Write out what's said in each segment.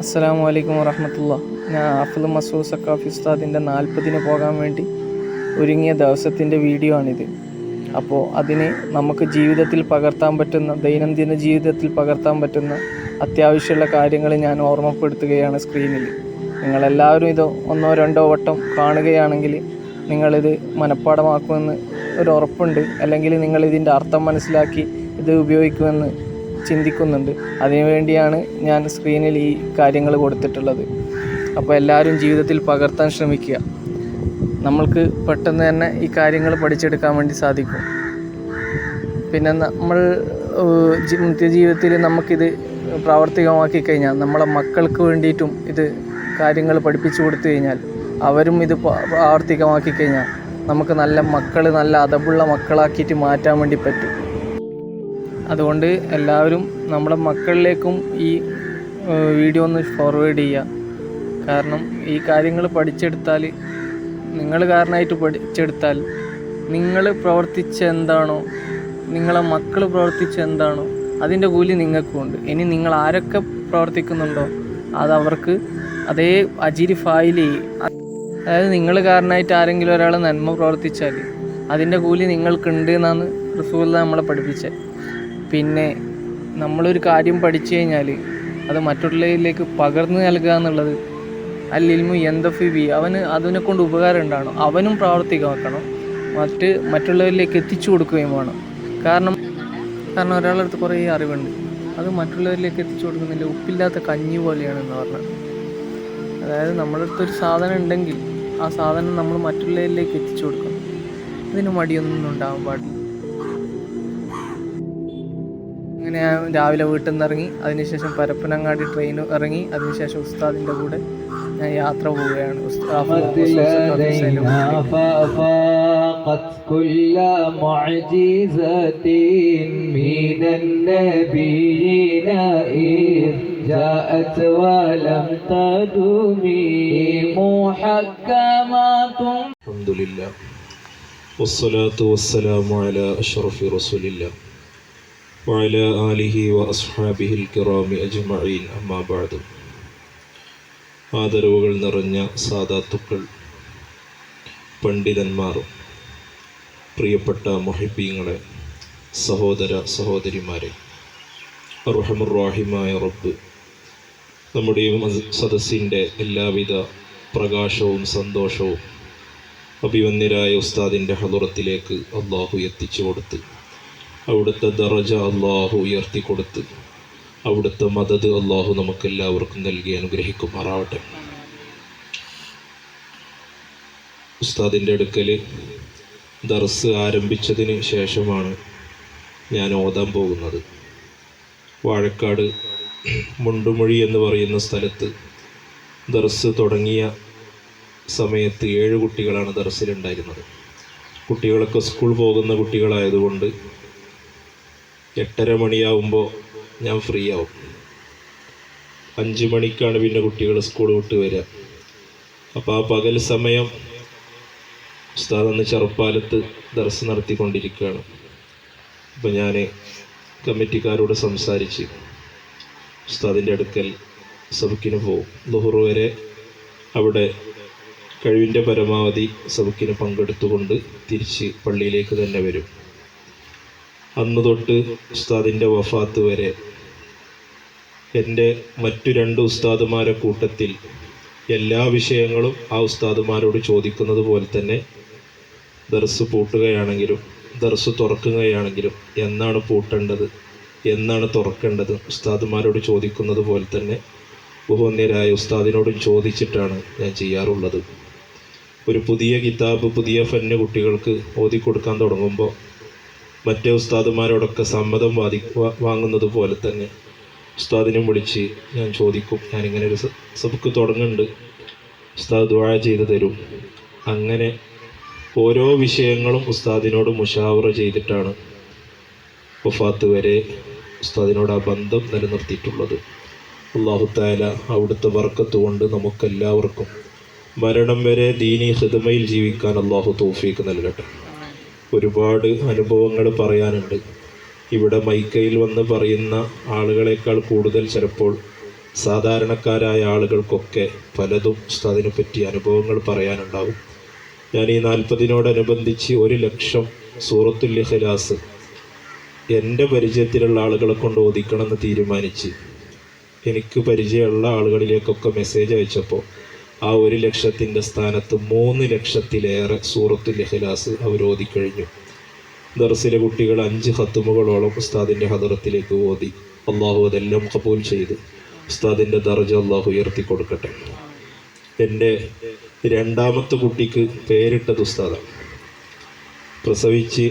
അസ്സലാമു വലൈക്കും വറഹമത്തുള്ള. ഞാൻ ആഫിദ് മസൂദ് സക്കാഫി ഉസ്താദിന്റെ നാൽപ്പതിന് പോകാൻ വേണ്ടി ഒരുങ്ങിയ ദിവസത്തിന്റെ വീഡിയോ ആണിത്. അപ്പോൾ അതിന് നമുക്ക് ജീവിതത്തിൽ പകർത്താൻ പറ്റുന്ന ദൈനംദിന ജീവിതത്തിൽ പകർത്താൻ പറ്റുന്ന അത്യാവശ്യമുള്ള കാര്യങ്ങൾ ഞാൻ ഓർമ്മപ്പെടുത്തുകയാണ് സ്ക്രീനിൽ. നിങ്ങളെല്ലാവരും ഇത് ഒന്നോ രണ്ടോ വട്ടം കാണുകയാണെങ്കിൽ നിങ്ങളിത് മനഃപ്പാടമാക്കുമെന്ന് ഒരു ഉറപ്പുണ്ട്. അല്ലെങ്കിൽ നിങ്ങളിതിന്റെ അർത്ഥം മനസ്സിലാക്കി ഇത് ഉപയോഗിക്കുമെന്ന് ചിന്തിക്കുന്നുണ്ട്. അതിനുവേണ്ടിയാണ് ഞാൻ സ്ക്രീനിൽ ഈ കാര്യങ്ങൾ കൊടുത്തിട്ടുള്ളത്. അപ്പോൾ എല്ലാവരും ജീവിതത്തിൽ പകർത്താൻ ശ്രമിക്കുക. നമ്മൾക്ക് പെട്ടെന്ന് തന്നെ ഈ കാര്യങ്ങൾ പഠിച്ചെടുക്കാൻ വേണ്ടി സാധിക്കും. പിന്നെ നമ്മൾ ജീവിതത്തിൽ നമുക്കിത് പ്രാവർത്തികമാക്കി കഴിഞ്ഞാൽ നമ്മളെ മക്കൾക്ക് വേണ്ടിയിട്ടും ഇത് കാര്യങ്ങൾ പഠിപ്പിച്ചു കൊടുത്തു കഴിഞ്ഞാൽ അവരും ഇത് പ്രാവർത്തികമാക്കി കഴിഞ്ഞാൽ നമുക്ക് നല്ല മക്കൾ നല്ല അതവുള്ള മക്കളാക്കിയിട്ട് മാറ്റാൻ വേണ്ടി പറ്റും. അതുകൊണ്ട് എല്ലാവരും നമ്മുടെ മക്കളിലേക്കും ഈ വീഡിയോ ഒന്ന് ഫോർവേഡ് ചെയ്യുക. കാരണം ഈ കാര്യങ്ങൾ പഠിച്ചെടുത്താൽ നിങ്ങൾ കാരണമായിട്ട് പഠിച്ചെടുത്താൽ നിങ്ങൾ പ്രവർത്തിച്ച എന്താണോ നിങ്ങളെ മക്കൾ പ്രവർത്തിച്ച എന്താണോ അതിന്റെ കൂലി നിങ്ങൾക്കുമുണ്ട് ഇനി നിങ്ങൾ ആരൊക്കെ പ്രവർത്തിക്കുന്നുണ്ടോ അത് അവർക്ക് അതേ അജിരി ഫയൽ ചെയ്യും. അതായത് നിങ്ങൾ കാരണമായിട്ട് ആരെങ്കിലും ഒരാൾ നന്മ പ്രവർത്തിച്ചാൽ അതിന്റെ കൂലി നിങ്ങൾക്കുണ്ട് എന്നാണ് റസൂൽ നമ്മളെ പഠിപ്പിച്ചത്. പിന്നെ നമ്മളൊരു കാര്യം പഠിച്ചു കഴിഞ്ഞാൽ അത് മറ്റുള്ളവരിലേക്ക് പകർന്നു നൽകുക എന്നുള്ളത് അല്ലിൽമു എന്തഫി ബി അവന് അതിനെ കൊണ്ട് ഉപകാരം ഉണ്ടാകണം അവനും പ്രാവർത്തികമാക്കണം മറ്റ് മറ്റുള്ളവരിലേക്ക് എത്തിച്ചു കൊടുക്കുകയും വേണം. കാരണം കാരണം ഒരാളുടെ അടുത്ത് കുറേ അറിവുണ്ട്. അത് മറ്റുള്ളവരിലേക്ക് എത്തിച്ചു കൊടുക്കുന്നില്ല ഉപ്പില്ലാത്ത കഞ്ഞി പോലെയാണ് എന്ന് പറഞ്ഞത് അതായത് നമ്മുടെ അടുത്തൊരു സാധനം ഉണ്ടെങ്കിൽ ആ സാധനം നമ്മൾ മറ്റുള്ളവരിലേക്ക് എത്തിച്ചു കൊടുക്കണം. ഇതിന് മടിയൊന്നും ഉണ്ടാകാൻ പാടില്ല. അങ്ങനെ ഞാൻ രാവിലെ വീട്ടിൽ നിന്ന് ഇറങ്ങി അതിനുശേഷം പരപ്പനങ്ങാടി ട്രെയിൻ ഇറങ്ങി അതിനുശേഷം ഉസ്താദിൻ്റെ കൂടെ ഞാൻ യാത്ര പോവുകയാണ് ഉസ്താദ് لدينا فأفاقت كل معجزة من النبيين إذ جاءت ولم تدم محكمات الحمد لله والصلاة والسلام على أشرف رسول الله وعلى آله وأصحابه الكرام أجمعين أما بعد ആദരവുകൾ നിറഞ്ഞ സാദാത്തുക്കൾ പണ്ഡിതന്മാർ പ്രിയപ്പെട്ട മൊഹിബീങ്ങളെ സഹോദര സഹോദരിമാരെ അർഹമുറാഹിമായ റബ്ബ് നമ്മുടെ ഈ മസ് സദസ്സിൻ്റെ എല്ലാവിധ പ്രകാശവും സന്തോഷവും അഭിവന്യരായ ഉസ്താദിൻ്റെ ഹലുറത്തിലേക്ക് അള്ളാഹു എത്തിച്ചു കൊടുത്ത് അവിടുത്തെ ദറജ അള്ളാഹു ഉയർത്തി കൊടുത്ത് അവിടുത്തെ മദത് അള്ളാഹു നമുക്കെല്ലാവർക്കും നൽകി അനുഗ്രഹിക്കുമാറാവട്ടെ. ഉസ്താദിന്റെ അടുക്കൽ ദർസ് ആരംഭിച്ചതിന് ശേഷമാണ് ഞാൻ ഓതാൻ പോകുന്നത്. വാഴക്കാട് മുണ്ടുമൊഴി എന്ന് പറയുന്ന സ്ഥലത്ത് ദർസ് തുടങ്ങിയ സമയത്ത് ഏഴ് കുട്ടികളാണ് ദർസിലുണ്ടായിരുന്നത്. കുട്ടികളൊക്കെ സ്കൂൾ പോകുന്ന കുട്ടികളായതുകൊണ്ട് എട്ടര മണിയാവുമ്പോൾ ഞാൻ ഫ്രീ ആവും. അഞ്ച് മണിക്കാണ് പിന്നെ കുട്ടികൾ സ്കൂൾ വിട്ട് വരിക അപ്പോൾ ആ പകൽ സമയം ഉസ്താദ് അന്ന് ചെറുപ്പാലത്ത് ദർസ് നടത്തിക്കൊണ്ടിരിക്കുകയാണ് അപ്പോൾ ഞാൻ കമ്മിറ്റിക്കാരോട് സംസാരിച്ച് ഉസ്താദിന്റെ അടുക്കൽ സബക്കിന് പോവും. ലുഹുർ വരെ അവിടെ കഴിവിന്റെ പരമാവധി സബക്കിന് പങ്കെടുത്തുകൊണ്ട് തിരിച്ച് പള്ളിയിലേക്ക് തന്നെ വരും. അന്ന് തൊട്ട് ഉസ്താദിന്റെ വഫാത്ത് വരെ എന്റെ മറ്റു രണ്ട് ഉസ്താദുമാരെ കൂട്ടത്തിൽ എല്ലാ വിഷയങ്ങളും ആ ഉസ്താദുമാരോട് ചോദിക്കുന്നത് പോലെ തന്നെ ദർസ് പൂട്ടുകയാണെങ്കിലും ദർസ് തുറക്കുകയാണെങ്കിലും എന്നാണ് പൂട്ടേണ്ടത് എന്നാണ് തുറക്കേണ്ടത് ഉസ്താദുമാരോട് ചോദിക്കുന്നത് പോലെ തന്നെ ബഹുവന്യരായ ഉസ്താദിനോടും ചോദിച്ചിട്ടാണ് ഞാൻ ചെയ്യാറുള്ളത്. ഒരു പുതിയ കിതാബ് പുതിയ ഫന്ന് കുട്ടികൾക്ക് ഓതി കൊടുക്കാൻ തുടങ്ങുമ്പോൾ മറ്റേ ഉസ്താദുമാരോടൊക്കെ സമ്മതം വാദി വാങ്ങുന്നത് പോലെ തന്നെ ഉസ്താദിനെ വിളിച്ച് ഞാൻ ചോദിക്കും ഞാനിങ്ങനെ ഒരു സബുക്ക് തുടങ്ങുന്നുണ്ട് ഉസ്താദ് ദുആ ചെയ്തു തരും. അങ്ങനെ ഓരോ വിഷയങ്ങളും ഉസ്താദിനോട് മുഷാവറ ചെയ്തിട്ടാണ് വഫാത്ത് വരെ ഉസ്താദിനോട് ആ ബന്ധം നിലനിർത്തിയിട്ടുള്ളത്. അള്ളാഹുത്തായാല അവിടുത്തെ വർക്കത്ത് കൊണ്ട് നമുക്കെല്ലാവർക്കും മരണം വരെ ദീനി ഹിദമയിൽ ജീവിക്കാൻ അള്ളാഹു തോഫീക്ക് നൽകട്ടെ. ഒരുപാട് അനുഭവങ്ങൾ പറയാനുണ്ട്. ഇവിടെ മൈക്കയിൽ വന്ന് പറയുന്ന ആളുകളെക്കാൾ കൂടുതൽ ചിലപ്പോൾ സാധാരണക്കാരായ ആളുകൾക്കൊക്കെ പലതും ഉസ്താദിനെ പറ്റി അനുഭവങ്ങൾ പറയാനുണ്ടാവും. ഞാൻ ഈ നാൽപ്പതിനോടനുബന്ധിച്ച് ഒരു ലക്ഷം സൂറത്തുൽ ഇഖ്ലാസ് എന്റെ പരിചയത്തിലുള്ള ആളുകളെ കൊണ്ട് ഒതുക്കണമെന്ന് തീരുമാനിച്ച് എനിക്ക് പരിചയമുള്ള ആളുകളിലേക്കൊക്കെ മെസ്സേജ് അയച്ചപ്പോൾ ആ ഒരു ലക്ഷത്തിന്റെ സ്ഥാനത്ത് മൂന്ന് ലക്ഷത്തിലേറെ സൂറത്തുൽ ഇഖ്ലാസ് അവർ കഴിഞ്ഞു. ദർസിലെ കുട്ടികൾ അഞ്ച് ഹത്തുമുകളോളം ഉസ്താദിന്റെ ഹദറത്തിലേക്ക് ഓതി. അള്ളാഹു അതെല്ലാം കബൂൽ ചെയ്ത്. ഉസ്താദിന്റെ ദർജ അള്ളാഹു ഉയർത്തി കൊടുക്കട്ടെ എന്റെ രണ്ടാമത്തെ കുട്ടിക്ക് പേരിട്ടത് ഉസ്താദാണ്. പ്രസവിച്ച്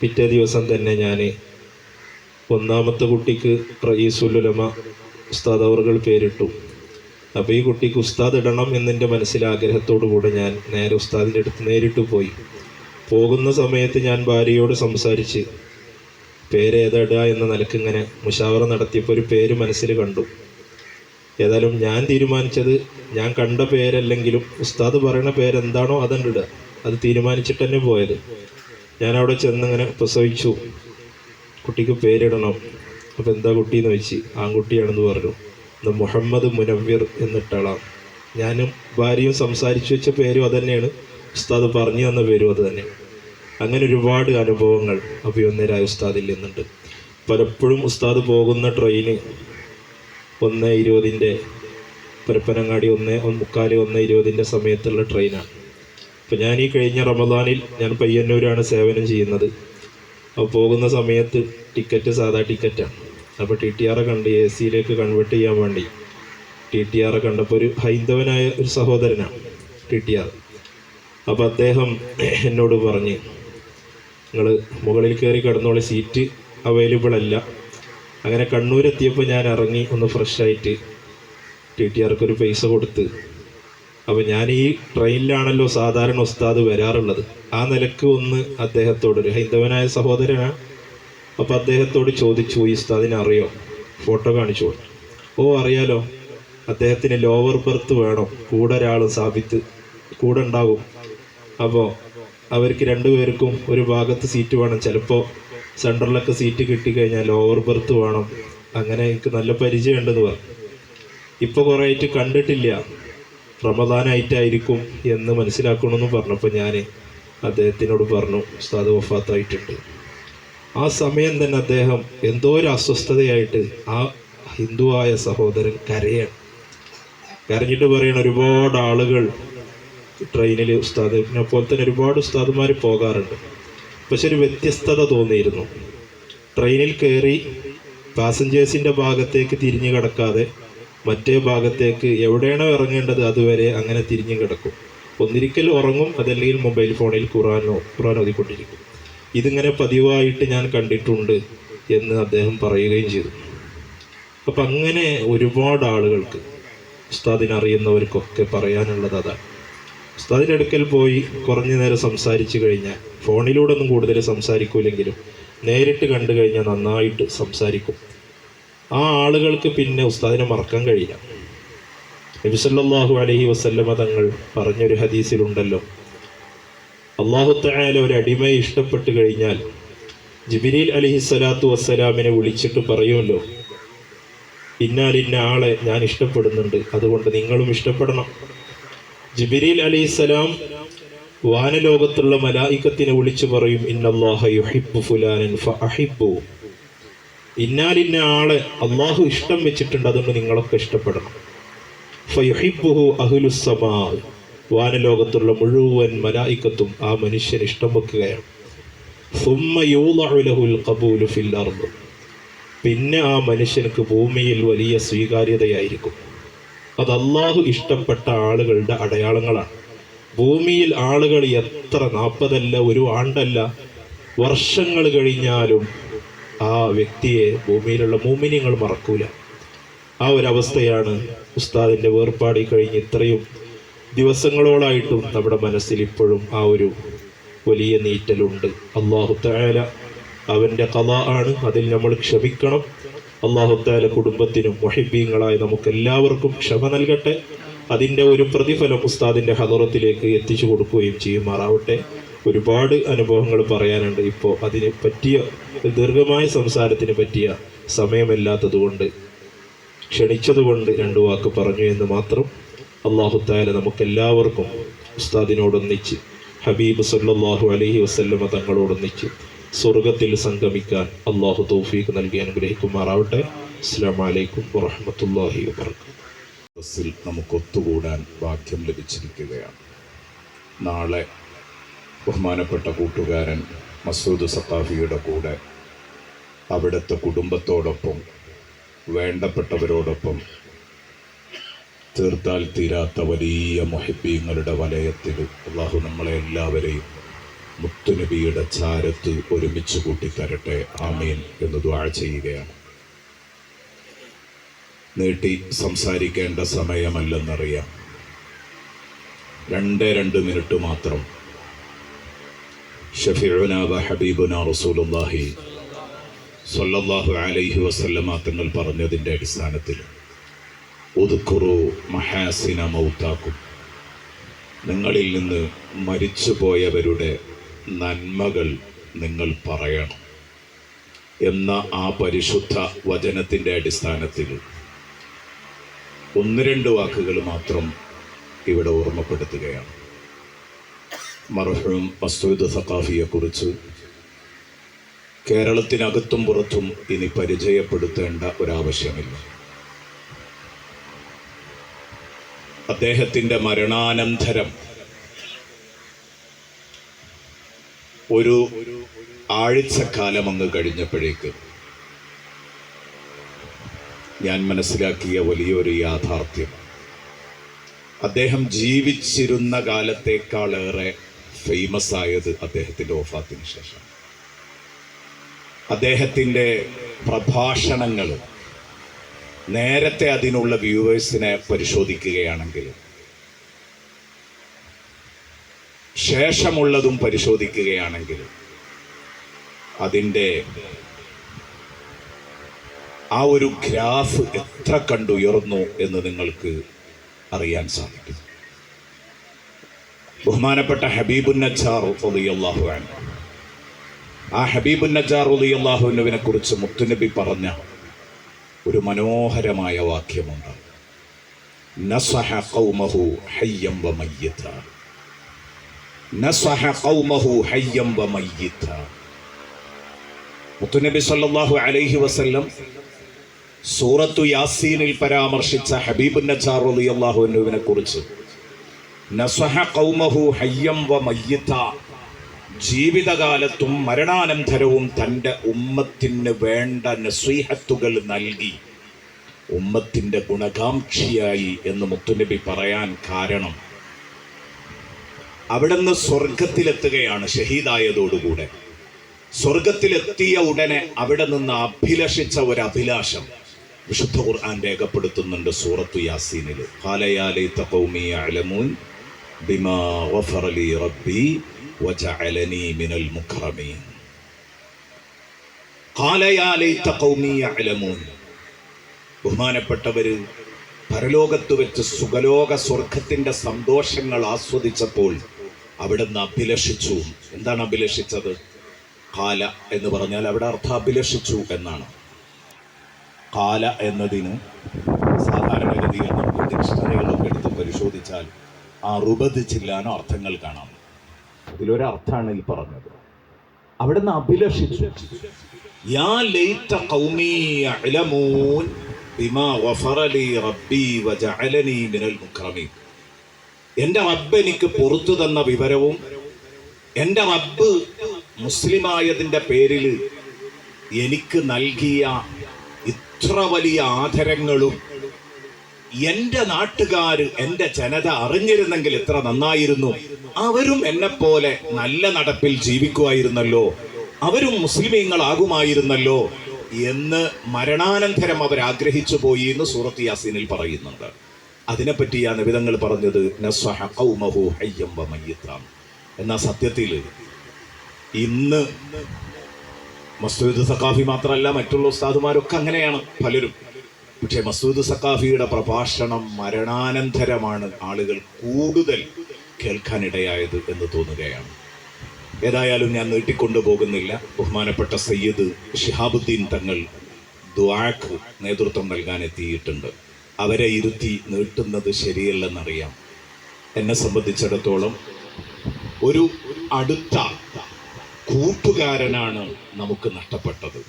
പിറ്റേ ദിവസം തന്നെ ഞാൻ ഒന്നാമത്തെ കുട്ടിക്ക് റയീസുലുലമ ഉസ്താദ് അവർകൾ പേരിട്ടു. അപ്പോൾ ഈ കുട്ടിക്ക് ഉസ്താദ് ഇടണം എന്നെന്റെ മനസ്സിലെ ആഗ്രഹത്തോടു കൂടെ ഞാൻ നേരെ ഉസ്താദിന്റെ അടുത്ത് നേരിട്ട് പോയി. പോകുന്ന സമയത്ത് ഞാൻ ഭാര്യയോട് സംസാരിച്ച് പേര് എന്ന നിലയ്ക്ക് ഇങ്ങനെ മുഷാവറ നടത്തിയപ്പോൾ ഒരു പേര് മനസ്സിൽ കണ്ടു. ഏതായാലും ഞാൻ തീരുമാനിച്ചത് ഞാൻ കണ്ട പേരല്ലെങ്കിലും ഉസ്താദ് പറയുന്ന പേരെന്താണോ അതണ്ട് ഇടുക. അത് തീരുമാനിച്ചിട്ട് തന്നെ പോയത്. ഞാൻ അവിടെ ചെന്നിങ്ങനെ പ്രസവിച്ചു. കുട്ടിക്ക് പേരിടണം. അപ്പോൾ എന്താ കുട്ടി എന്ന് വെച്ച് ആൺകുട്ടിയാണെന്ന് പറഞ്ഞു. മുഹമ്മദ് മുനവ്വിർ എന്നിട്ടളാം ഞാനും ഭാര്യയും സംസാരിച്ചു വെച്ച പേരും അതുതന്നെയാണ് ഉസ്താദ് പറഞ്ഞു തന്ന പേരും അത് തന്നെ അങ്ങനെ ഒരുപാട് അനുഭവങ്ങൾ അഭിയൊന്നരായ ഉസ്താദിൽ നിന്നുണ്ട്. പലപ്പോഴും ഉസ്താദ് പോകുന്ന ട്രെയിന് ഒന്ന് ഇരുപതിന്റെ പരപ്പനങ്ങാടി ഒന്ന് മുക്കാൽ ഒന്ന് ഇരുപതിന്റെ സമയത്തുള്ള ട്രെയിനാണ് അപ്പോൾ ഞാൻ ഈ കഴിഞ്ഞ റമദാനിൽ ഞാൻ പയ്യന്നൂരാണ് സേവനം ചെയ്യുന്നത്. അപ്പോൾ പോകുന്ന സമയത്ത് ടിക്കറ്റ് സാധാ ടിക്കറ്റാണ് അപ്പോൾ ടി ടി ആറെ കണ്ട് എ സിയിലേക്ക് കൺവേർട്ട് ചെയ്യാൻ വേണ്ടി. ടി ടി ആറെ കണ്ടപ്പോൾ ഒരു ഹൈന്ദവനായ ഒരു സഹോദരനാണ് ടി ടി ആർ. അപ്പോൾ അദ്ദേഹം എന്നോട് പറഞ്ഞ് നിങ്ങൾ മുകളിൽ കയറി കിടന്നോളി സീറ്റ് അവൈലബിൾ അല്ല. അങ്ങനെ കണ്ണൂരെത്തിയപ്പോൾ ഞാൻ ഇറങ്ങി ഒന്ന് ഫ്രഷായിട്ട് ടി ടി ആർക്ക് ഒരു പൈസ കൊടുത്ത്. അപ്പോൾ ഞാൻ ഈ ട്രെയിനിലാണല്ലോ സാധാരണ ഉസ്താദ് വരാറുള്ളത്. ആ നിലയ്ക്ക് ഒന്ന് അദ്ദേഹത്തോടൊരു ഹൈന്ദവനായ സഹോദരനാണ് അപ്പോൾ അദ്ദേഹത്തോട് ചോദിച്ചു ഈ ഉസ്താദിനെ അറിയോ? ഫോട്ടോ കാണിച്ചു. ഓ അറിയാലോ. അദ്ദേഹത്തിന് ലോവർ ബർത്ത് വേണം. കൂടെ ഒരാൾ സാബിത്ത് കൂടെ ഉണ്ടാകും അപ്പോൾ അവർക്ക് രണ്ടുപേർക്കും ഒരു ഭാഗത്ത് സീറ്റ് വേണം. ചിലപ്പോൾ സെന്ററിലൊക്കെ സീറ്റ് കിട്ടിക്കഴിഞ്ഞാൽ ലോവർ ബർത്ത് വേണം. അങ്ങനെ എനിക്ക് നല്ല പരിചയമുണ്ടെന്ന് പറഞ്ഞു. ഇപ്പോൾ കുറേ ആയിട്ട് കണ്ടിട്ടില്ല റമദാനായിട്ടായിരിക്കും എന്ന് മനസ്സിലാക്കണമെന്ന് പറഞ്ഞപ്പോൾ ഞാൻ അദ്ദേഹത്തിനോട് പറഞ്ഞു ഉസ്താദ് വഫാത്തായിട്ടുണ്ട്. ആ സമയം തന്നെ അദ്ദേഹം എന്തോ ഒരു അസ്വസ്ഥതയായിട്ട് ആ ഹിന്ദുവായ സഹോദരൻ കരയാണ്. കരഞ്ഞിട്ട് പറയണ ഒരുപാട് ആളുകൾ ട്രെയിനിൽ ഉസ്താദ് പോലെ തന്നെ ഒരുപാട് ഉസ്താദുമാർ പോകാറുണ്ട്. പക്ഷെ ഒരു വ്യത്യസ്തത തോന്നിയിരുന്നു. ട്രെയിനിൽ കയറി പാസഞ്ചേഴ്സിന്റെ ഭാഗത്തേക്ക് തിരിഞ്ഞു കിടക്കാതെ മറ്റേ ഭാഗത്തേക്ക് എവിടെയാണോ ഇറങ്ങേണ്ടത് അതുവരെ അങ്ങനെ തിരിഞ്ഞു കിടക്കും. ഒന്നിരിക്കൽ ഉറങ്ങും അതല്ലെങ്കിൽ മൊബൈൽ ഫോണിൽ ഖുറാനോ ഖുറാൻ ഓതിക്കൊണ്ടിരിക്കും. ഇതിങ്ങനെ പതിവായിട്ട് ഞാൻ കണ്ടിട്ടുണ്ട് എന്ന് അദ്ദേഹം പറയുകയും ചെയ്തു. അപ്പം അങ്ങനെ ഒരുപാട് ആളുകൾക്ക് ഉസ്താദിനെ അറിയുന്നവർക്കൊക്കെ പറയാനുള്ളത് അതാണ്. ഉസ്താദിന്റെ അടുക്കൽ പോയി കുറഞ്ഞ നേരം സംസാരിച്ചു കഴിഞ്ഞാൽ ഫോണിലൂടെ ഒന്നും കൂടുതൽ സംസാരിക്കൂലെങ്കിലും നേരിട്ട് കണ്ടു കഴിഞ്ഞാൽ നന്നായിട്ട് സംസാരിക്കും. ആ ആളുകൾക്ക് പിന്നെ ഉസ്താദിനെ മറക്കാൻ കഴിയില്ല. നബിസല്ലാഹു അലഹി വസല്ലമ തങ്ങൾ പറഞ്ഞൊരു ഹദീസിലുണ്ടല്ലോ അള്ളാഹു തആല ഒരു അടിമയെ ഇഷ്ടപ്പെട്ടു കഴിഞ്ഞാൽ ജിബിരിൽ അലഹി സ്വലാത്തു വസ്സലാമിനെ വിളിച്ചിട്ട് പറയുമല്ലോ ഇന്നാലിന്ന ആളെ ഞാൻ ഇഷ്ടപ്പെടുന്നുണ്ട് അതുകൊണ്ട് നിങ്ങളും ഇഷ്ടപ്പെടണം. ജിബിരിൽ അലൈഹിസ്സലാം വാനലോകത്തുള്ള മലായിക്കത്തിനെ വിളിച്ചു പറയും ഇന്നല്ലാഹ യുഹിബ്ബു ഫുലാനൻ ഫഅഹിബ്ബു. ഇന്നാലിന്ന ആളെ അള്ളാഹു ഇഷ്ടം വെച്ചിട്ടുണ്ട് അതുകൊണ്ട് നിങ്ങളൊക്കെ ഇഷ്ടപ്പെടണം. ഫയുഹിബുഹു അഹ്ലുസ്സമാ വാനലോകത്തുള്ള മുഴുവൻ മലായിക്കത്തും ആ മനുഷ്യൻ ഇഷ്ടം വെക്കുകയാണ്. പിന്നെ ആ മനുഷ്യനക്ക് ഭൂമിയിൽ വലിയ സ്വീകാര്യതയായിരിക്കും. അത് അള്ളാഹു ഇഷ്ടപ്പെട്ട ആളുകളുടെ അടയാളങ്ങളാണ്. ഭൂമിയിൽ ആളുകൾ എത്ര നാൽപ്പതല്ല ഒരു ആണ്ടല്ല വർഷങ്ങൾ കഴിഞ്ഞാലും ആ വ്യക്തിയെ ഭൂമിയിലുള്ള മൂമിനിങ്ങൾ മറക്കൂല. ആ ഒരു അവസ്ഥയാണ് ഉസ്താദിന്റെ വേർപാടി കഴിഞ്ഞ് ഇത്രയും ദിവസങ്ങളോളായിട്ടും നമ്മുടെ മനസ്സിൽ ഇപ്പോഴും ആ ഒരു വലിയ നീറ്റലുണ്ട്. അള്ളാഹു അവന്റെ കഥ ആണ് അതിൽ നമ്മൾ ക്ഷമിക്കണം. അള്ളാഹു താല കുടുംബത്തിനും മൊഹിബീങ്ങളായ നമുക്ക് എല്ലാവർക്കും ക്ഷമ നൽകട്ടെ. അതിന്റെ ഒരു പ്രതിഫലം ഉസ്താദിന്റെ ഹദറത്തിലേക്ക് എത്തിച്ചു കൊടുക്കുകയും ചെയ്യുമാറാവട്ടെ. ഒരുപാട് അനുഭവങ്ങൾ പറയാനുണ്ട് ഇപ്പോൾ അതിന് പറ്റിയ ദീർഘമായ സംസാരത്തിന് പറ്റിയ സമയമല്ലാത്തതുകൊണ്ട് ക്ഷണിച്ചതുകൊണ്ട് രണ്ടു വാക്ക് പറഞ്ഞു എന്ന് മാത്രം അള്ളാഹു താല നമുക്കെല്ലാവർക്കും ഉസ്താദിനോടൊന്നിച്ച് ഹബീബ് സല്ലാഹു അലഹി വസ്ല്ലമ തങ്ങളോടൊന്നിച്ച് സ്വർഗത്തിൽ സംഗമിക്കാൻ അള്ളാഹു തൗഫീഖ് നൽകി അനുഗ്രഹിക്കുമാറാവട്ടെ. അസ്സാം വലൈക്കും വറഹമത്തല്ലാഹി വാബർക്കാത്തു ബസ്സിൽ നമുക്ക് ഒത്തുകൂടാൻ ഭാഗ്യം ലഭിച്ചിരിക്കുകയാണ്. നാളെ ബഹുമാനപ്പെട്ട കൂട്ടുകാരൻ മസൂദ് സത്താഫിയുടെ കൂടെ അവിടുത്തെ കുടുംബത്തോടൊപ്പം വേണ്ടപ്പെട്ടവരോടൊപ്പം തീർത്താൽ തീരാത്ത വലിയ മൊഹിബീങ്ങളുടെ വലയത്തിൽ അള്ളാഹു നമ്മളെ എല്ലാവരെയും മുത്തുനബിയുടെ ചാരത്ത് ഒരുമിച്ച് കൂട്ടിത്തരട്ടെ. ആമീൻ എന്ന് ദ്വാഴ ചെയ്യുകയാണ്. നീട്ടി സംസാരിക്കേണ്ട സമയമല്ലെന്നറിയാം. രണ്ടേ രണ്ട് മിനിറ്റ് മാത്രം. ഷഫീഉനാബ ഹബീബുന റസൂലുള്ളാഹി സ്വല്ലല്ലാഹു അലൈഹി വസല്ലമ തങ്ങൾ പറഞ്ഞതിന്റെ അടിസ്ഥാനത്തിൽ ഉദ്ഖുറു മഹാസിന മൗത്താക്കും. നിങ്ങളിൽ നിന്ന് മരിച്ചുപോയവരുടെ നന്മകൾ നിങ്ങൾ പറയണം എന്ന ആ പരിശുദ്ധ വചനത്തിന്റെ അടിസ്ഥാനത്തിൽ. ഒന്ന് രണ്ട് വാക്കുകൾ മാത്രം ഇവിടെ ഓർമ്മപ്പെടുത്തുകയാണ്. മർഹൂം മസൂദ് സഖാഫിയെക്കുറിച്ച് കേരളത്തിനകത്തും പുറത്തും ഇനി പരിചയപ്പെടുത്തേണ്ട ഒരാവശ്യമില്ല. അദ്ദേഹത്തിന്റെ മരണാനന്തരം ഒരു ആഴ്ചക്കാലം അങ്ങ് കഴിഞ്ഞപ്പോഴേക്ക് ഞാൻ മനസ്സിലാക്കിയ വലിയൊരു യാഥാർത്ഥ്യം. അദ്ദേഹം ജീവിച്ചിരുന്ന കാലത്തേക്കാളേറെ ഫേമസ് ആയത് അദ്ദേഹത്തിന്റെ ഓഫാത്തിന് ശേഷം. അദ്ദേഹത്തിന്റെ പ്രഭാഷണങ്ങൾ നേരത്തെ അതിനുള്ള വ്യൂവേഴ്സിനെ പരിശോധിക്കുകയാണെങ്കിൽ ശേഷമുള്ളതും പരിശോധിക്കുകയാണെങ്കിൽ അതിന്റെ ആ ഒരു ഗ്രാഫ് എത്ര കണ്ടുയർന്നു എന്ന് നിങ്ങൾക്ക് അറിയാൻ സാധിക്കും. ബഹുമാനപ്പെട്ട ഹബീബുൻ നജാർ അൻഹു. ആ ഹബീബുൻ നജാർ റളിയല്ലാഹുവിനെ കുറിച്ച് മുത്തുനബി പറഞ്ഞ ഒരു മനോഹരമായ വാക്യമുണ്ട്. നസഹ നസഹ സല്ലല്ലാഹു അലൈഹി വസല്ലം സൂറത്തു യാസീനിൽ പരാമർശിച്ച ഹബീബ് നജാർ റളിയല്ലാഹുവിനെ കുറിച്ച് നസഹ ഖൗമഹു ഹയ്യം വ മയ്യിത ജീവിതകാലത്തും മരണാനന്തരവും തന്റെ ഉമ്മത്തിന് വേണ്ട നസീഹത്തുകൾ നൽകി ഉമ്മത്തിന്റെ ഗുണകാംക്ഷിയായി എന്ന് മുത്തുനബി പറയാൻ കാരണം അവിടുന്ന് സ്വർഗത്തിലെത്തുകയാണ് ഷഹീദായതോടുകൂടെ. സ്വർഗത്തിലെത്തിയ ഉടനെ അവിടെ നിന്ന് അഭിലഷിച്ച ഒരു അഭിലാഷം വിശുദ്ധ ഖുർആൻ രേഖപ്പെടുത്തുന്നുണ്ട് സൂറത്തു യാസീനിൽ ഖാലയാലൈത ഖൗമി യഅലമൂൻ ബിമാ ഗഫറ وجعلني റബ്ബി المكرمين മിനൽ يا ليت قومي യഅലമൂൻ. ബഹുമാനപ്പെട്ടവര് പരലോകത്ത് വെച്ച് സുഖലോക സ്വർഗത്തിന്റെ സന്തോഷങ്ങൾ ആസ്വദിച്ചപ്പോൾ അവിടുന്ന് അഭിലഷിച്ചു. എന്താണ് അഭിലഷിച്ചത്? കാല എന്ന് പറഞ്ഞാൽ അവിടെ അർത്ഥം അഭിലഷിച്ചു എന്നാണ്. കാല എന്നതിന് സാധാരണഗതിയിൽ നമ്മൾ ഡിക്ഷണറികളൊക്കെ എടുത്ത് പരിശോധിച്ചാൽ അറുപത് ചില്ലാനോ അർത്ഥങ്ങൾ കാണാം. അതിലൊരർത്ഥാണ് ഈ പറഞ്ഞത്. അവിടുന്ന് അഭിലഷിച്ചു. യാ ലൈത റബ്ബി എനിക്ക് പുറത്തു തന്ന വിവരവും എന്റെ റബ്ബ് മുസ്ലിമായതിന്റെ പേരിൽ എനിക്ക് നൽകിയ ഇത്ര വലിയ ആദരങ്ങളും എന്റെ നാട്ടുകാർ എന്റെ ജനത അറിഞ്ഞിരുന്നെങ്കിൽ എത്ര നന്നായിരുന്നു. അവരും എന്നെ പോലെ നല്ല നടപ്പിൽ ജീവിക്കുമായിരുന്നല്ലോ. അവരും മുസ്ലിമീങ്ങളാകുമായിരുന്നല്ലോ എന്ന് മരണാനന്തരം അവർ ആഗ്രഹിച്ചു പോയി എന്ന് സൂറത്ത് യാസീനിൽ പറയുന്നുണ്ട്. അതിനെപ്പറ്റി ആ നിബിധങ്ങൾ പറഞ്ഞത് എന്നാ സത്യത്തിൽ ഇന്ന് മസ്തുദ് സഖാഫി മാത്രമല്ല മറ്റുള്ള ഉസ്താദുമാരൊക്കെ അങ്ങനെയാണ് പലരും. പക്ഷേ മസൂദ് സഖാഫിയുടെ പ്രഭാഷണം മരണാനന്തരമാണ് ആളുകൾ കൂടുതൽ കേൾക്കാനിടയായത് എന്ന് തോന്നുകയാണ്. ഏതായാലും ഞാൻ നീട്ടിക്കൊണ്ടു പോകുന്നില്ല ബഹുമാനപ്പെട്ട സയ്യിദ് ഷിഹാബുദ്ദീൻ തങ്ങൾ ദ്വാക്ക് നേതൃത്വം നൽകാൻ എത്തിയിട്ടുണ്ട്. അവരെ ഇരുത്തി നീട്ടുന്നത് ശരിയല്ലെന്നറിയാം. എന്നെ സംബന്ധിച്ചിടത്തോളം ഒരു അടുത്ത കൂട്ടുകാരനാണ് നമുക്ക് നഷ്ടപ്പെട്ടത്.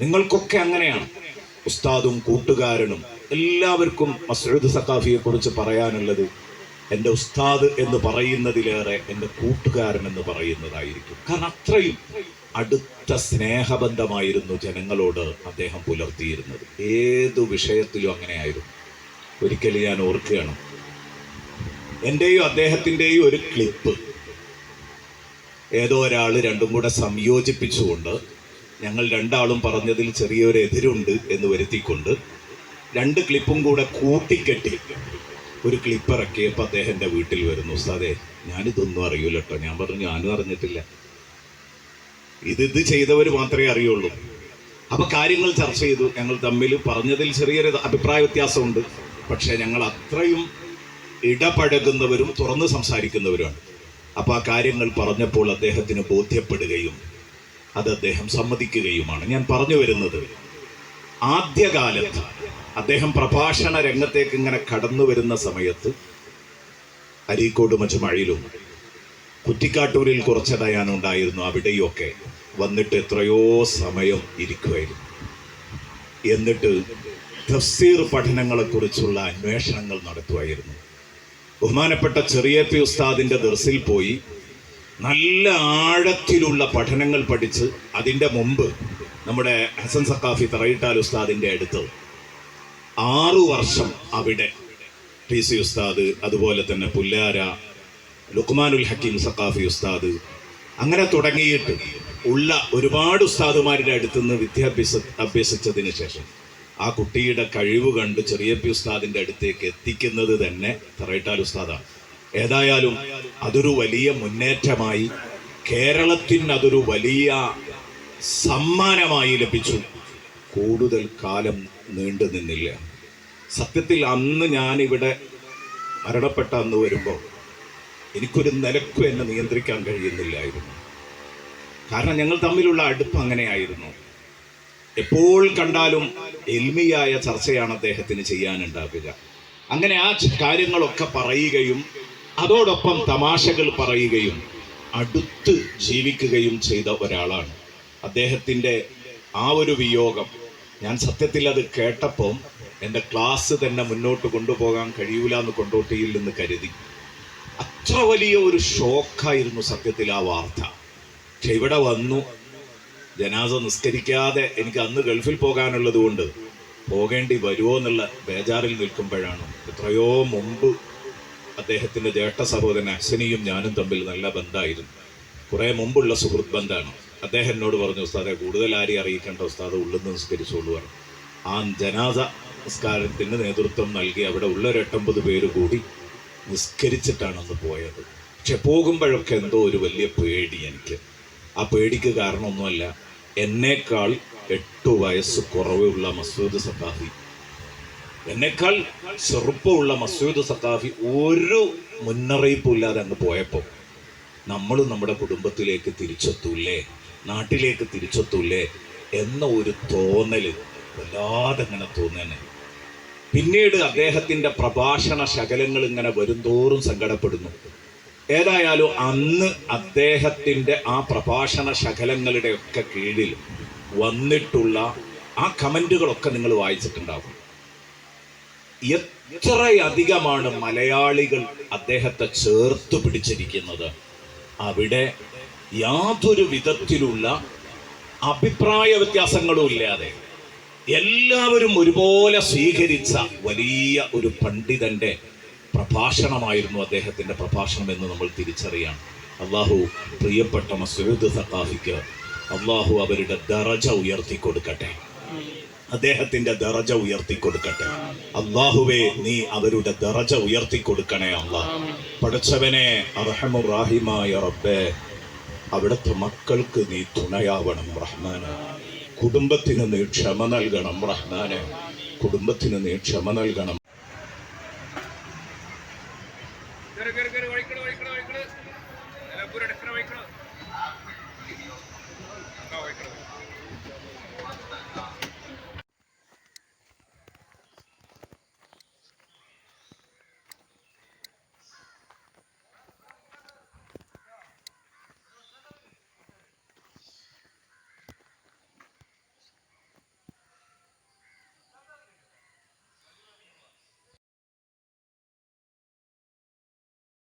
നിങ്ങൾക്കൊക്കെ അങ്ങനെയാണ്. ഉസ്താദും കൂട്ടുകാരനും എല്ലാവർക്കും മസൂദ് സക്കാഫിയെ കുറിച്ച് പറയാനുള്ളത് എന്റെ ഉസ്താദ് എന്ന് പറയുന്നതിലേറെ എന്റെ കൂട്ടുകാരൻ എന്ന് പറയുന്നതായിരിക്കും. കാരണം അത്രയും അടുത്ത സ്നേഹബന്ധമായിരുന്നു ജനങ്ങളോട് അദ്ദേഹം പുലർത്തിയിരുന്നത്. ഏതു വിഷയത്തിലും അങ്ങനെയായിരുന്നു. ഒരിക്കൽ ഞാൻ ഓർക്കുകയാണ്. എന്റെയും അദ്ദേഹത്തിന്റെയും ഒരു ക്ലിപ്പ്. ഏതോ ഒരാൾ രണ്ടും കൂടെ സംയോജിപ്പിച്ചുകൊണ്ട് ഞങ്ങൾ രണ്ടാളും പറഞ്ഞതിൽ ചെറിയൊരു എതിരുണ്ട് എന്ന് വരുത്തിക്കൊണ്ട് രണ്ട് ക്ലിപ്പും കൂടെ കൂട്ടിക്കെട്ടി ഒരു ക്ലിപ്പ് ഇറക്കിയപ്പോൾ അദ്ദേഹം എന്റെ വീട്ടിൽ വരുന്നു. ഉസ്താദേ ഞാനിതൊന്നും അറിയൂല കേട്ടോ ഞാൻ പറഞ്ഞു ഞാനും അറിഞ്ഞിട്ടില്ല. ഇത് ഇത് ചെയ്തവർ മാത്രമേ അറിയുള്ളൂ. അപ്പോൾ കാര്യങ്ങൾ ചർച്ച ചെയ്തു. ഞങ്ങൾ തമ്മിൽ പറഞ്ഞതിൽ ചെറിയൊരു അഭിപ്രായ വ്യത്യാസമുണ്ട്. പക്ഷേ ഞങ്ങൾ അത്രയും ഇടപഴകുന്നവരും തുറന്ന് സംസാരിക്കുന്നവരുമാണ്. അപ്പോൾ ആ കാര്യങ്ങൾ പറഞ്ഞപ്പോൾ അദ്ദേഹത്തിന് ബോധ്യപ്പെടുകയും അത് അദ്ദേഹം സമ്മതിക്കുകയുമാണ്. ഞാൻ പറഞ്ഞു വരുന്നത് ആദ്യകാലത്ത് അദ്ദേഹം പ്രഭാഷണ രംഗത്തേക്ക് ഇങ്ങനെ കടന്നു വരുന്ന സമയത്ത് അരീക്കോട് മച്ചുമഴയിലും കുറ്റിക്കാട്ടൂരിൽ കുറച്ചിടയാനുണ്ടായിരുന്നു. അവിടെയൊക്കെ വന്നിട്ട് എത്രയോ സമയം ഇരിക്കുമായിരുന്നു എന്നിട്ട് തഫ്സീർ പഠനങ്ങളെക്കുറിച്ചുള്ള അന്വേഷണങ്ങൾ നടത്തുമായിരുന്നു ബഹുമാനപ്പെട്ട ചെറിയ പി ഉസ്താദിന്റെ ദർസിൽ പോയി നല്ല ആഴത്തിലുള്ള പഠനങ്ങൾ പഠിച്ച് അതിന്റെ മുമ്പ് നമ്മുടെ ഹസൻ സക്കാഫി തറയിട്ടാൽ ഉസ്താദിന്റെ അടുത്ത് ആറു വർഷം അവിടെ ടി സി ഉസ്താദ് അതുപോലെ തന്നെ പുല്ലാര ലുക്മാനുൽ ഹക്കീം സക്കാഫി ഉസ്താദ് അങ്ങനെ തുടങ്ങിയിട്ട് ഉള്ള ഒരുപാട് ഉസ്താദുമാരുടെ അടുത്ത് നിന്ന് വിദ്യാഭ്യാസ അഭ്യസിച്ചതിന് ശേഷം ആ കുട്ടിയുടെ കഴിവ് കണ്ട് ചെറിയ പി ഉസ്താദിന്റെ അടുത്തേക്ക് എത്തിക്കുന്നത് തന്നെ തറയിട്ടാൽ ഉസ്താദാണ്. ഏതായാലും അതൊരു വലിയ മുന്നേറ്റമായി കേരളത്തിന് അതൊരു വലിയ സമ്മാനമായി ലഭിച്ചു. കൂടുതൽ കാലം നീണ്ടു നിന്നില്ല. സത്യത്തിൽ അന്ന് ഞാനിവിടെ മരണപ്പെട്ട അന്ന് വരുമ്പോൾ എനിക്കൊരു നിലക്കും എന്നെ നിയന്ത്രിക്കാൻ കഴിയുന്നില്ലായിരുന്നു. കാരണം ഞങ്ങൾ തമ്മിലുള്ള അടുപ്പ് അങ്ങനെയായിരുന്നു. എപ്പോൾ കണ്ടാലും എൽമിയായ ചർച്ചയാണ് അദ്ദേഹത്തിന് ചെയ്യാനുണ്ടാവുക. അങ്ങനെ ആ കാര്യങ്ങളൊക്കെ പറയുകയും അതോടൊപ്പം തമാശകൾ പറയുകയും അടുത്ത് ജീവിക്കുകയും ചെയ്ത ഒരാളാണ്. അദ്ദേഹത്തിന്റെ ആ ഒരു വിയോഗം ഞാൻ സത്യത്തിൽ അത് കേട്ടപ്പോൾ എന്റെ ക്ലാസ് തന്നെ മുന്നോട്ട് കൊണ്ടുപോകാൻ കഴിയൂല എന്ന് കൊണ്ടോട്ടിയിൽ നിന്ന് കരുതി. അത്ര വലിയ ഒരു ഷോക്കായിരുന്നു സത്യത്തിൽ ആ വാർത്ത. പക്ഷെ ഇവിടെ വന്നു. ജനാസ നിസ്കരിക്കാതെ എനിക്ക് അന്ന് ഗൾഫിൽ പോകാനുള്ളത് കൊണ്ട് പോകേണ്ടി വരുമോ എന്നുള്ള ബേജാറിൽ നിൽക്കുമ്പോഴാണ്. എത്രയോ മുമ്പ് അദ്ദേഹത്തിന്റെ ജ്യേഷ്ഠ സഹോദരൻ അഹ്സനിയും ഞാനും തമ്മിൽ നല്ല ബന്ധമായിരുന്നു. കുറേ മുമ്പുള്ള സുഹൃത്ത് ബന്ധമാണ്. അദ്ദേഹം എന്നോട് പറഞ്ഞു ഉസ്താദെ കൂടുതൽ ആരെയും അറിയിക്കേണ്ട ഉസ്താദ് ഉള്ളിൽ നിസ്കരിച്ചോളൂ പറഞ്ഞു. ആ ജനാസ നിസ്കാരത്തിന് നേതൃത്വം നൽകി അവിടെ ഉള്ള ഒരു എട്ടൊമ്പത് പേര് കൂടി നിസ്കരിച്ചിട്ടാണ് അന്ന് പോയത്. പക്ഷെ പോകുമ്പോഴൊക്കെ എന്തോ ഒരു വലിയ പേടി എനിക്ക്. ആ പേടിക്ക് കാരണമൊന്നുമല്ല എന്നേക്കാൾ എട്ടു വയസ്സ് കുറവുള്ള മസൂദ് സഖാഫി എന്നേക്കാൾ ചെറുപ്പമുള്ള മസൂദ് സഖാഫി ഒരു മുന്നറിയിപ്പും ഇല്ലാതെ അങ്ങ് പോയപ്പോൾ നമ്മൾ നമ്മുടെ കുടുംബത്തിലേക്ക് തിരിച്ചെത്തൂലേ നാട്ടിലേക്ക് തിരിച്ചെത്തൂലേ എന്ന ഒരു തോന്നൽ വല്ലാതെ അങ്ങനെ തോന്നുന്നു പിന്നീട് അദ്ദേഹത്തിന്റെ പ്രഭാഷണ ശകലങ്ങൾ ഇങ്ങനെ വരുംതോറും സങ്കടപ്പെടുന്നു. ഏതായാലും അന്ന് അദ്ദേഹത്തിന്റെ ആ പ്രഭാഷണ ശകലങ്ങളുടെയൊക്കെ കീഴിൽ വന്നിട്ടുള്ള ആ കമന്റുകളൊക്കെ നിങ്ങൾ വായിച്ചിട്ടുണ്ടാവും. എത്രയധികമാണ് മലയാളികൾ അദ്ദേഹത്തെ ചേർത്ത് പിടിച്ചിരിക്കുന്നത്? അവിടെ യാതൊരു വിധത്തിലുള്ള അഭിപ്രായ വ്യത്യാസങ്ങളും ഇല്ലാതെ എല്ലാവരും ഒരുപോലെ സ്വീകരിച്ച വലിയ ഒരു പണ്ഡിതന്റെ പ്രഭാഷണമായിരുന്നു അദ്ദേഹത്തിന്റെ പ്രഭാഷണം എന്ന് നമ്മൾ തിരിച്ചറിയാം. അള്ളാഹു പ്രിയപ്പെട്ട മസൂദ് സഖാഫിക്ക് അള്ളാഹു അവരുടെ ദറജ ഉയർത്തി കൊടുക്കട്ടെ അദ്ദേഹത്തിന്റെ ദറജ ഉയർത്തി കൊടുക്കട്ടെ അള്ളാഹുവേ നീ അവരുടെ ദറജ ഉയർത്തി കൊടുക്കണേ അള്ളാഹ് പഠിച്ചവനെ അർഹമുറാഹിമായ റബ്ബേ അവിടുത്തെ മക്കൾക്ക് നീ തുണയാവണം റഹ്മാന്. കുടുംബത്തിന് നീ ക്ഷമ നൽകണം റഹ്മാന്. കുടുംബത്തിന് നീ ക്ഷമ നൽകണം